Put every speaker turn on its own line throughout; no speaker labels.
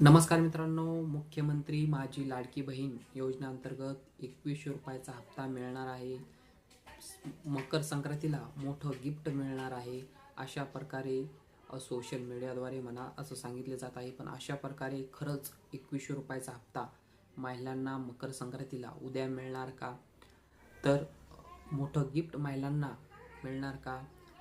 नमस्कार मित्रांनो मुख्यमंत्री माझी लाडकी बहीण योजनेअंतर्गत एकवीसशे रुपयाचा हप्ता मिळणार आहे. मकर संक्रांतीला मोठं गिफ्ट मिळणार आहे. अशा प्रकारे सोशल मीडियाद्वारे म्हणा असं सांगितले जात आहे. पण अशा प्रकारे खरंच एकवीसशे रुपयाचा हप्ता महिलांना मकर संक्रांतीला उद्या मिळणार का? तर मोठं गिफ्ट महिलांना मिळणार का?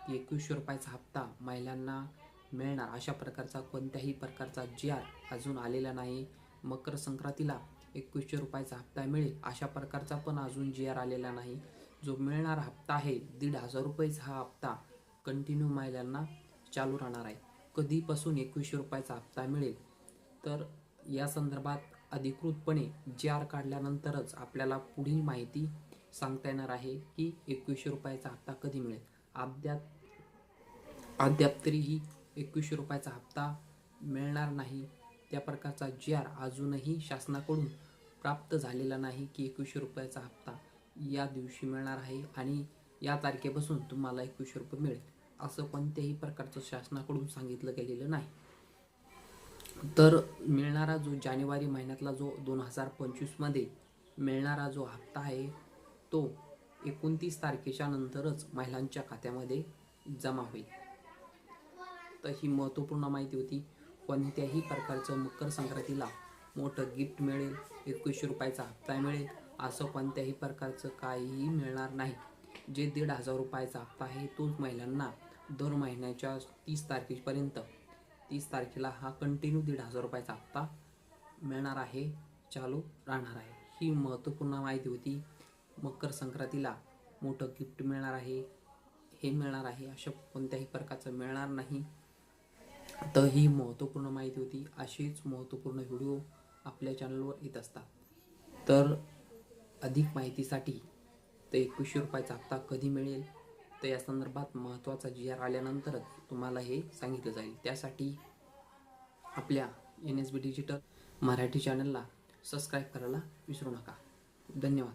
एकवीसशे रुपयाचा हप्ता महिलांना मिळणार. अशा प्रकारचा कोणत्याही प्रकारचा जी आर अजून आलेला नाही. मकर संक्रांतीला एकवीसशे रुपयाचा हप्ता मिळेल. अशा प्रकारचा पण अजून जी आर आलेला नाही. जो मिळणारा हप्ता आहे दीड हजार रुपयेचा हा हप्ता कंटिन्यू महिलांना चालू राहणार आहे. कधीपासून एकवीसशे रुपयाचा हप्ता मिळेल? तर या संदर्भात अधिकृतपणे जी आर काढल्यानंतरच आपल्याला पुढील माहिती सांगता येणार आहे की एकवीसशे रुपयाचा हप्ता कधी मिळेल? अद्याप अद्याप तरीही एकवीसशे रुपयाचा हप्ता मिळणार नाही. त्या प्रकारचा जी आर अजूनही शासनाकडून प्राप्त झालेला नाही की एकवीसशे रुपयाचा हप्ता या दिवशी मिळणार आहे आणि या तारखेपासून तुम्हाला एकवीसशे रुपये मिळेल असं कोणत्याही प्रकारचं शासनाकडून सांगितलं गेलेलं नाही. तर मिळणारा जो जानेवारी महिन्यातला जो दोन हजार पंचवीसमध्ये मिळणारा जो हप्ता आहे तो एकोणतीस तारखेच्या नंतरच महिलांच्या खात्यामध्ये जमा होईल. तर ही महत्त्वपूर्ण माहिती होती. कोणत्याही प्रकारचं मकर संक्रांतीला मोठं गिफ्ट मिळेल एकवीसशे रुपयाचा हप्ता मिळेल असं कोणत्याही प्रकारचं काहीही मिळणार नाही. जे दीड हजार रुपयाचा हप्ता आहे तोच महिलांना दर महिन्याच्या तीस तारखेपर्यंत तीस तारखेला हा कंटिन्यू दीड हजार रुपयाचा हप्ता मिळणार आहे चालू राहणार आहे. ही महत्त्वपूर्ण माहिती होती. मकर संक्रांतीला मोठं गिफ्ट मिळणार आहे हे मिळणार आहे अशा कोणत्याही प्रकारचं मिळणार नाही. तर ही महत्त्वपूर्ण माहिती होती. अशीच महत्त्वपूर्ण व्हिडिओ आपल्या चॅनलवर येत असतात. तर अधिक माहितीसाठी तर एकवीसशे रुपयाचा हप्ता कधी मिळेल? तर या संदर्भात महत्त्वाचा जी आर आल्यानंतरच तुम्हाला हे सांगितलं जाईल. त्यासाठी आपल्या N S B digital Marathi चॅनलला सबस्क्राईब करायला विसरू नका. धन्यवाद.